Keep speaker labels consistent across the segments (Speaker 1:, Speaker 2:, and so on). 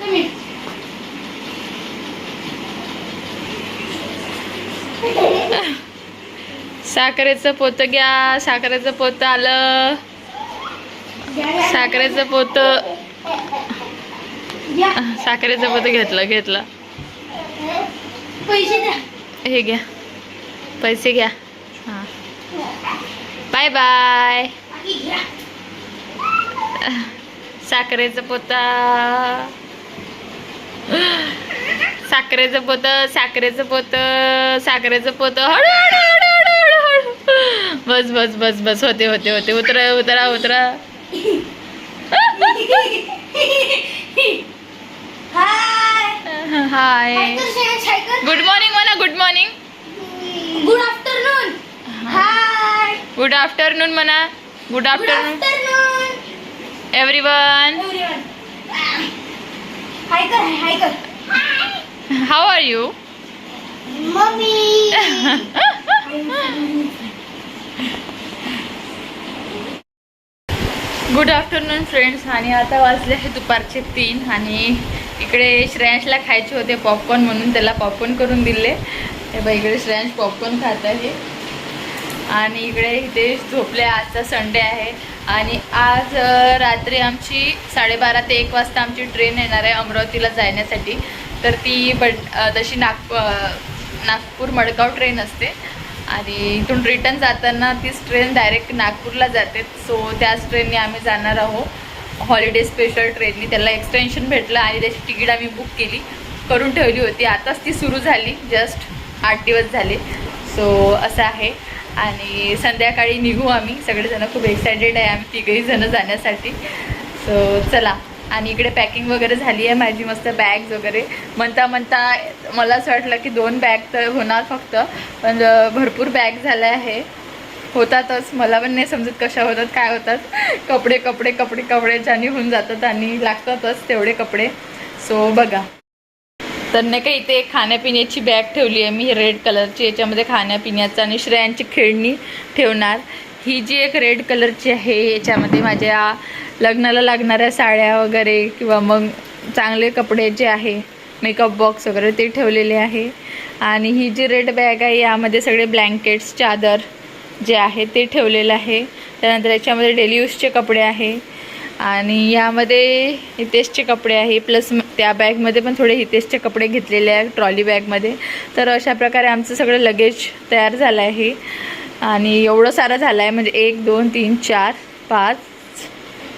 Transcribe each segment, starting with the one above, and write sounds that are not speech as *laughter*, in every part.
Speaker 1: तुम्ही.
Speaker 2: साखरेचं पोतं घ्या साखरेचं पोतं आलं. साखरेचं पोतं. साखरेचं पोतं घेतलं घेतलं.
Speaker 1: पैसे द्या.
Speaker 2: हे घ्या. पैसे घ्या. हां. Bye bye. साखरेचं पोता साखरेचं पोतं साखरेचं पोतं साखरेचं पोतं. बस बस बस बस. होते होते होते. उतरा उतरा उतरा.
Speaker 1: हाय.
Speaker 2: गुड मॉर्निंग म्हणा good morning
Speaker 1: good afternoon hi.
Speaker 2: Good afternoon म्हणा good afternoon everyone
Speaker 1: everyone hi कर हाय कर
Speaker 2: how are you
Speaker 1: mummy
Speaker 2: good afternoon friends आणि आता वाजले आहे दुपारचे तीन. आणि इकडे श्रेयांशला खायचे होते पॉपकॉर्न म्हणून. त्याला पॉपकॉर्न करून दिले. हे बघ इकडे श्रेयांश पॉपकॉर्न खात आहे. आणि इकडे इथे झोपले. आजचा संडे आहे. आणि आज रात्री आमची साडेबारा ते एक वाजता आमची ट्रेन येणार आहे अमरावतीला जाण्यासाठी. तर ती बड तशी नाग नागपूर मडगाव ट्रेन असते. आणि इथून रिटर्न जाताना तीच ट्रेन डायरेक्ट नागपूरला जाते. सो त्याच ट्रेनने आम्ही जाणार आहोत. हॉलिडे स्पेशल ट्रेननी. त्याला एक्सटेन्शन भेटलं आणि त्याची तिकीट आम्ही बुक केली. करून ठेवली होती. आताच ती सुरू झाली. जस्ट आठ दिवस झाले. सो असं आहे. आणि संध्याकाळी निघू आम्ही. सगळेजण खूप एक्सायटेड आहे आम्ही तिघही जणं जाण्यासाठी. सो चला. आणि इकडे पॅकिंग वगैरे झाली आहे माझी मस्त बॅग्स वगैरे. म्हणता म्हणता मला असं वाटलं की दोन बॅग तर होणार फक्त. पण भरपूर बॅग झाल्या आहे. होतातच. मला पण नाही समजत कशा होतात काय होतात. कपडे कपडे कपडे कपडे ज्याने होऊन जातात आणि लागतातच तेवढे कपडे. सो बघा. तर नाही का इथे एक खाण्यापिण्याची बॅग ठेवली आहे. मी रेड कलरची याच्यामध्ये खाण्यापिण्याचं आणि श्रेयांची खेळणी ठेवणार. ही जी एक रेड कलरची आहे याच्यामध्ये माझ्या लग्नाला लागणाऱ्या साड्या वगैरे किंवा मग चांगले कपडे जे आहे मेकअप बॉक्स वगैरे ते ठेवलेले आहे. आणि ही जी रेड बॅग आहे यामध्ये सगळे ब्लँकेट्स चादर जे आहे ते ठेवलेलं आहे. त्यानंतर याच्यामध्ये डेली यूजचे कपडे आहे. आणि यामध्ये हितेशचे कपडे आहे प्लस त्या बॅगमध्ये पण थोडे हितेशचे कपडे घेतलेले आहे ट्रॉली बॅगमध्ये तर अशा प्रकारे आमचं सगळं लगेज तयार झालं आहे. आणि एवढं सारं झालं आहे म्हणजे एक दोन तीन चार पाच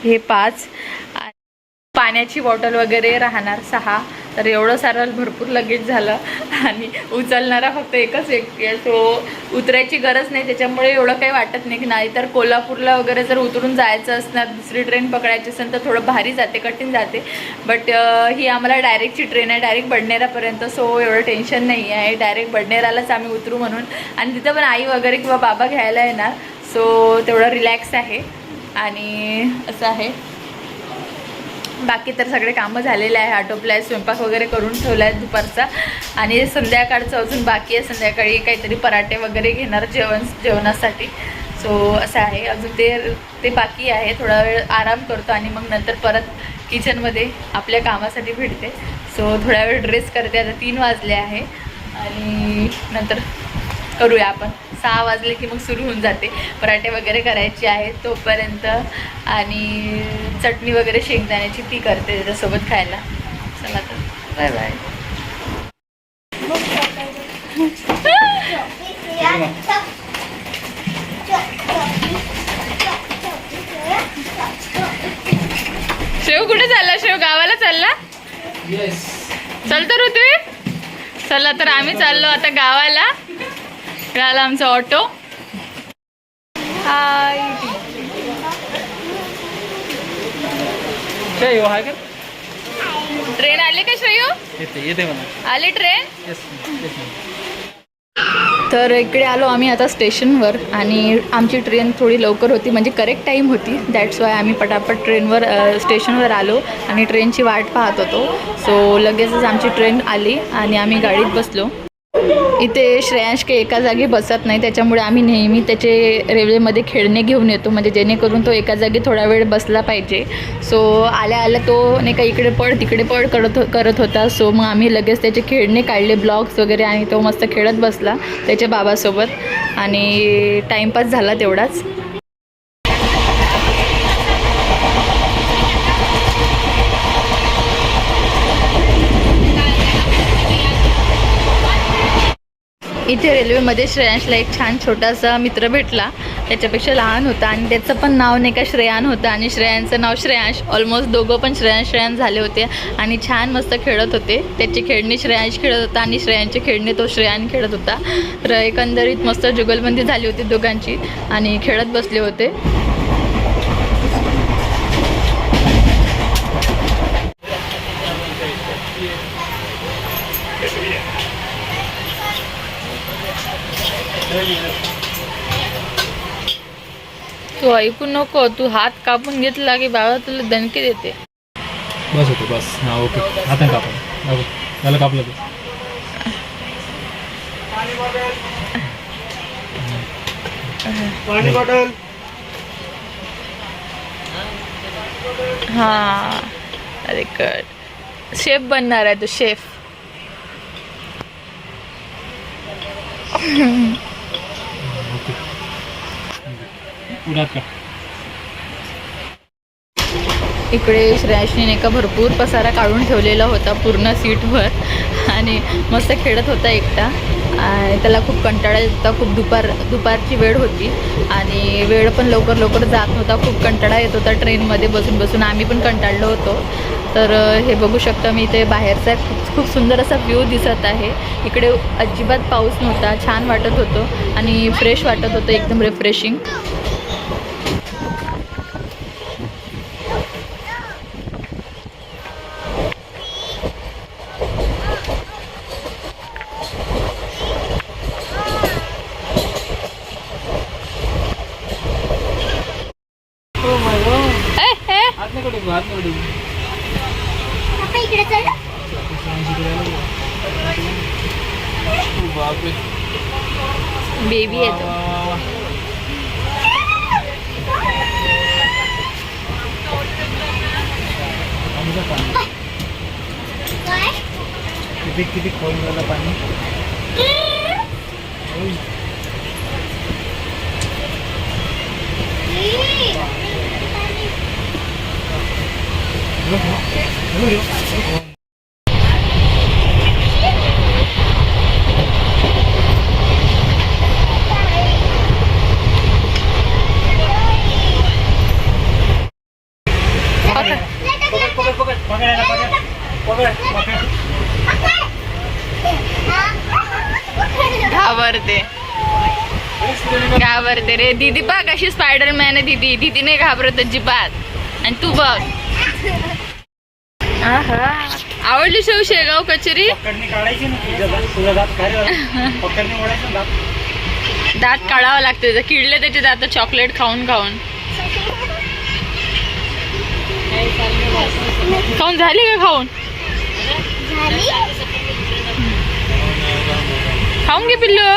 Speaker 2: हे पाच. आणि पाण्याची बॉटल वगैरे राहणार सहा. तर एवढं सारं भरपूर लगेच झालं. आणि उचलणारा फक्त एकच व्यक्ती आहे. सो उतरायची गरज नाही. त्याच्यामुळे एवढं काही वाटत नाही की नाही तर कोल्हापूरला वगैरे जर उतरून जायचं असणार दुसरी ट्रेन पकडायची असेल तर थोडं भारी जाते कठीण जाते. बट ही आम्हाला डायरेक्टची ट्रेन आहे. डायरेक्ट बडनेरापर्यंत. सो एवढं टेन्शन नाही आहे डायरेक्ट बडनेरालाच आम्ही उतरू म्हणून. आणि तिथं पण आई वगैरे किंवा बाबा घ्यायला येणार. सो तेवढं रिलॅक्स आहे. आणि असं आहे. बाकी तर सगळे कामं झालेले आहे. आटोपले आहे स्वयंपाक वगैरे करून ठेवला आहे दुपारचा. आणि संध्याकाळचं अजून बाकी आहे. संध्याकाळी काहीतरी पराठे वगैरे घेणार जेवण जेवणासाठी. सो असं आहे. अजून ते ते बाकी आहे. थोडा वेळ आराम करतो आणि मग नंतर परत किचनमध्ये आपल्या कामासाठी भेटते. सो थोडा वेळ ड्रेस करते. आता तीन वाजले आहे. आणि नंतर करूया आपण. सहा वाजले की मग सुरू होऊन जाते. पराठे वगैरे करायचे आहेत तोपर्यंत आणि चटणी वगैरे शेंगदाण्याची ती करते त्याच्यासोबत खायला. चला तर. Bye bye. शेव कुठे चालला? शेव गावाला चालला? चल तर ऋत्वी. चला तर आम्ही चाललो आता गावाला. आला आमचा ऑटो. हाय.
Speaker 3: काय आहे का?
Speaker 2: ट्रेन आली का श्रेयू?
Speaker 3: येते येते म्हणा.
Speaker 2: आली ट्रेन? तर इकडे आलो आम्ही आता स्टेशनवर आणि आमची ट्रेन थोडी लवकर होती म्हणजे करेक्ट टाईम होती. दॅट्स वाय आम्ही पटापट ट्रेनवर स्टेशनवर आलो आणि ट्रेनची वाट पाहत होतो. सो लगेचच आमची ट्रेन आली आणि आम्ही गाडीत बसलो. इथे श्रेयांश के एका जागी बसत नाही त्याच्यामुळे आम्ही नेहमी त्याचे रेल्वेमध्ये खेळणे घेऊन येतो. म्हणजे जेणेकरून तो एका जागी थोडा वेळ बसला पाहिजे. सो आल्या आल्या तो नाही का इकडे पड तिकडे पड करत हो, करत होता. सो मग आम्ही लगेच त्याचे खेळणे काढले ब्लॉग्स वगैरे आणि तो मस्त खेळत बसला त्याच्या बाबासोबत. आणि टाईमपास झाला तेवढाच. इथे रेल्वेमध्ये श्रेयांशला एक छान छोटासा मित्र भेटला. त्याच्यापेक्षा लहान होता आणि त्याचं पण नाव नाही का श्रेयान होतं आणि श्रेयांचं नाव श्रेयांश. ऑलमोस्ट दोघं पण श्रेयांश श्रेयान झाले होते आणि छान मस्त खेळत होते. त्याची खेळणी श्रेयांश खेळत होता आणि श्रेयांची खेळणी तो श्रेयान खेळत होता. तर एकंदरीत मस्त जुगलबंदी झाली होती दोघांची आणि खेळत बसले होते. तू ऐकू नको तू हात कापून घेतला की बाबा तुला दणके देते.
Speaker 3: बस होते बस. हाँ ओके. आता कापलं ओके झालं कापलं ते. पाणी बॉटल
Speaker 2: हाँ. अरे कट शेफ बनणार आहे तू शेफ. इकडे श्रेयाशने का भरपूर पसारा काढून ठेवलेला होता पूर्ण सीटवर. आणि मस्त खेळत होता एकटा. त्याला खूप कंटाळा येत होता खूप दुपार दुपारची वेळ होती. आणि वेळ पण लवकर लवकर जात नव्हता खूप कंटाळा येत होता ट्रेनमध्ये बसून बसून. आम्ही पण कंटाळलो होतो. तर हे बघू शकतो मी इथे बाहेरचा खूप खूप सुंदर असा व्ह्यू दिसत आहे. इकडे अजिबात पाऊस नव्हता छान वाटत होतं. आणि फ्रेश वाटत होतं एकदम रिफ्रेशिंग
Speaker 3: हो माय गॉड
Speaker 2: ए, ए,
Speaker 3: हात नको टेकू हात नको टेकू
Speaker 1: आता इकडे चल
Speaker 3: ओ बापरे
Speaker 2: बेबी
Speaker 3: पाणी.
Speaker 1: काय
Speaker 3: किती किती खोल झालं पाणी. हॅलो, हॅलो,
Speaker 2: घाबरते. घाबरते रे. दीदी बघ कशी स्पायडरमॅन आहे दीदी. दीदी नाही घाबरत अजिबात. आणि तू बघ. आहा. आवडली शेव शेगाव कचेरी? *laughs*
Speaker 3: दात.
Speaker 2: काढावं लागतं. किडले त्याचे दात चॉकलेट खाऊन खाऊन. *laughs* खाऊन झाली का खाऊन? खाऊन घे पिल्लू.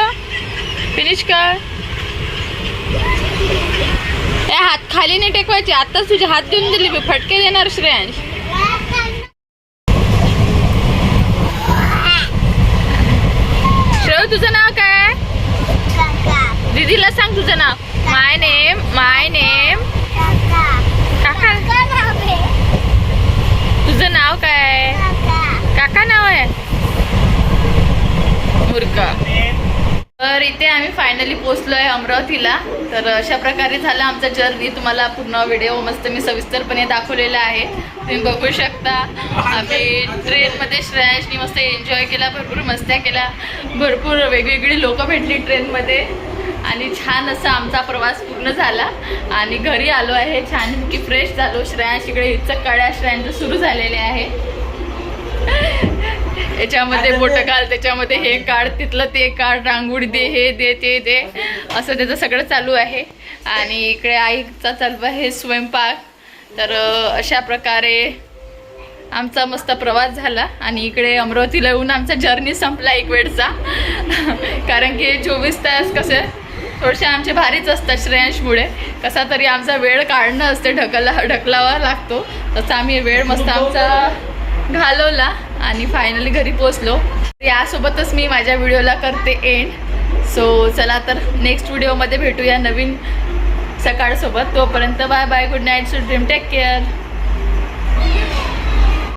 Speaker 2: फिनिश कर. ए हात खाली नाही टेकवायचे. आताच तुझे हात देऊन दिले मी फटके देणार श्रेयांश. श्रेय तुझं नाव काय? दीदीला सांग तुझं नाव. माय नेम माय नेम
Speaker 1: काका
Speaker 2: काका
Speaker 1: काका नाव आहे
Speaker 2: तुझं नाव काय
Speaker 1: काका
Speaker 2: काका नाव आहे मूर्ख तर इथे आम्ही फायनली पोचलो आहे अमरावतीला. तर अशा प्रकारे झाला आमचा जर्नी तुम्हाला पूर्ण व्हिडिओ मस्त मी सविस्तरपणे दाखवलेला आहे. तुम्ही बघू शकता. आम्ही ट्रेनमध्ये श्रेयाशनी मस्त एन्जॉय केला भरपूर मस्त्या केल्या. भरपूर वेगवेगळी लोकं भेटली ट्रेनमध्ये आणि छान असा आमचा प्रवास पूर्ण झाला. आणि घरी आलो आहे छान की फ्रेश झालो. श्रेयांश इकडे हिचक काड्या श्रेयांचं सुरू झालेले आहे. याच्यामध्ये बोटं घाल त्याच्यामध्ये हे काढ तिथलं ते काढ रांगोळी दे हे. दे ते दे. असं त्याचं सगळं चालू आहे. आणि इकडे आईचा चालू आहे स्वयंपाक. तर अशा प्रकारे आमचा मस्त प्रवास झाला. आणि इकडे अमरावतीला येऊन आमचा जर्नी संपला एक वेळचा. *laughs* कारण की चोवीस तास कसे थोडेसे आमचे भारीच असतात श्रेयांशमुळे. कसा तरी आमचा वेळ काढणं असते ढकला ढकलावा लागतो. तसा आम्ही वेळ मस्त आमचा घालवला. आणि फायनली घरी पोचलो यासोबतच मी माझ्या व्हिडिओला करते एंड सो चला तर नेक्स्ट व्हिडिओमध्ये भेटूया नवीन सकाळसोबत. तोपर्यंत bye bye good night sweet dream take care